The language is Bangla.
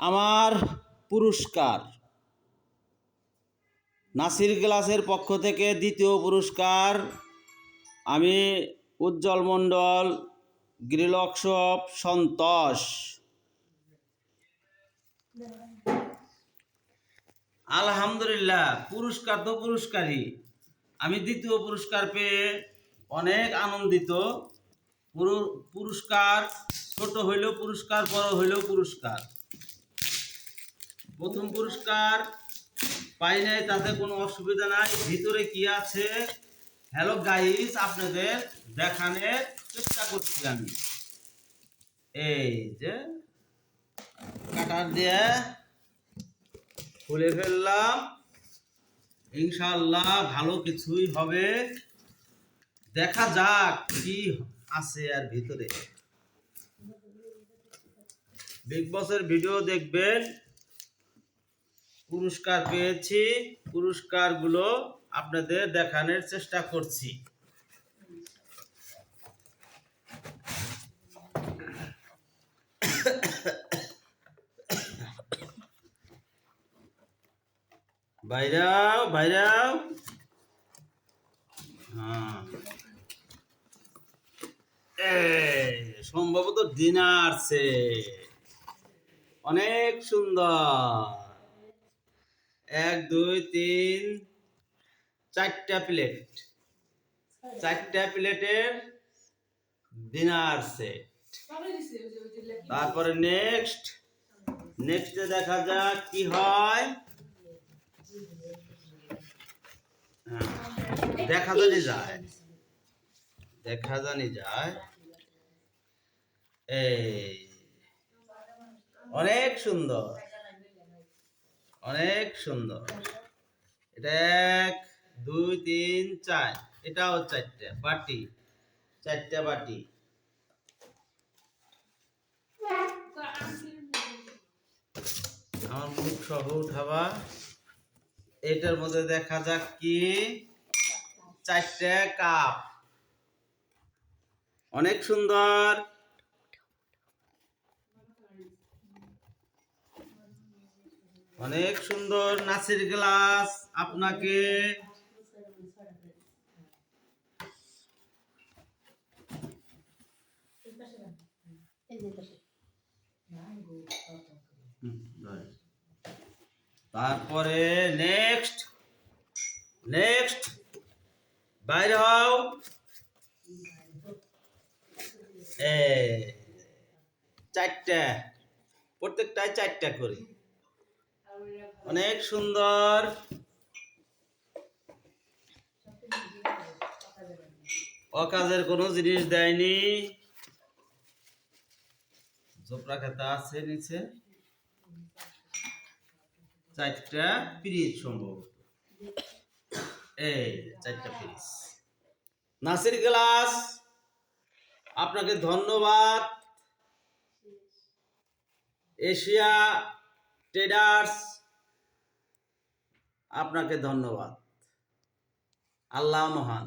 আমার পুরস্কার। নাসির ক্লাসের পক্ষ থেকে দ্বিতীয় পুরস্কার। আমি উজ্জ্বল মণ্ডল গৃহলক্সব সন্তোষ। আলহামদুলিল্লাহ, পুরস্কার তো পুরস্কারই। আমি দ্বিতীয় পুরস্কার পেয়ে অনেক আনন্দিত। পুরু- পুরস্কার ছোট হইলেও পুরস্কার, বড় হইলেও পুরস্কার। প্রথম পুরস্কার পাই নাই, তাতে কোনো অসুবিধা নাই। ভিতরে কি আছে? হ্যালো গাইস আপনাদের দেখানোর চেষ্টা করছি আমি। এই যে কাটার দিয়ে খুলে ফেললাম। ইনশাল্লাহ ভালো কিছুই হবে। দেখা যাক কি আছে আর ভিতরে। বিগ বসের ভিডিও দেখবেন। পুরস্কার পেয়েছি। পুরস্কারগুলো আপনাদের দেখানোর চেষ্টা করছি। বাইরাও বাইরাও হ্যাঁ। সম্ভবত ডিনার সে অনেক সুন্দর। এক দুই তিন। চারটা প্লেট চারটা প্লেটের ডিনার সেট তারপরে নেক্সট নেক্সটে দেখা যাক কি হয়। হ্যাঁ, দেখা জানি যায়। দেখা জানি যায়। এই অনেক সুন্দর। অনেক সুন্দর। এটা এক, দুই, তিন, চার। এটাও চারটে বাটি, চারটা বাটি। আমার মুখ সহ উঠাবা। এটার মধ্যে দেখা যাক কি? চারটে কাপ। অনেক সুন্দর। অনেক সুন্দর নাচের গ্লাস আপনাকে। তারপরে নেক্সট নেক্সট। বাইরে হও। চারটা। প্রত্যেকটায় চারটা করে। অনেক সুন্দর। অকাজের কোনো জিনিস দেয়নি। জোপরা খেতা আছে নিচে। চারটা পিরিচ সম্ভব। এই চারটা পিরিচ। নাসির গ্লাস। আপনাকে ধন্যবাদ। এশিয়া ট্রেডার্স আপনাকে ধন্যবাদ। আল্লাহ মহান।